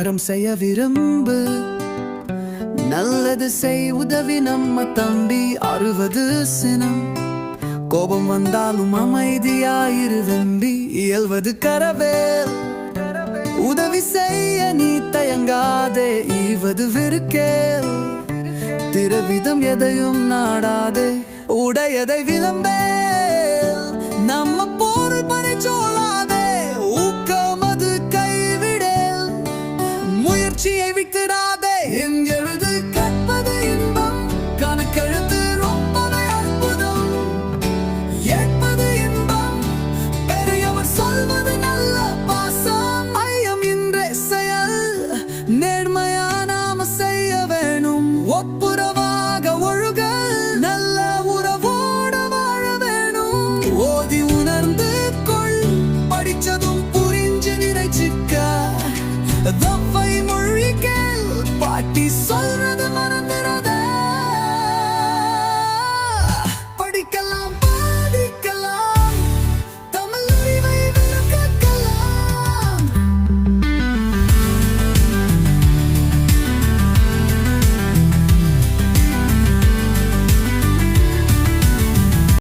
அறம் செய்ய விரும்பு. நல்லது செய் உதவி நம்ம தம்பி அறுபது சினம். கோபம் வந்தாலும் அமைதியாயிரு வெம்பி இயல்வது கரவேல் உதவி செய்ய நீ தயங்காதே ஈவது விருக்கேல் திருவிதம் எதையும் நாடாதே உடையதை விளம்பேல் நம்ம முயற்சியை விட்டுடாதே என் எழுது கற்பது இன்பம் கணக்கெழுத்து ரொம்பவே அற்புதம். ஏற்பது இன்பம் பெரியவர் சொல்வது நல்ல பாசம். ஐயம் இன்றே செயல் நேர்மையா நாம செய்ய வேணும். ஒப்புரவாக ஒழுக நல்ல உறவோட வாழ வேணும். ஓதி உணர்ந்து கொள் படிச்சதும் புரிஞ்சு நினைச்சிக்க The famous ti sovrano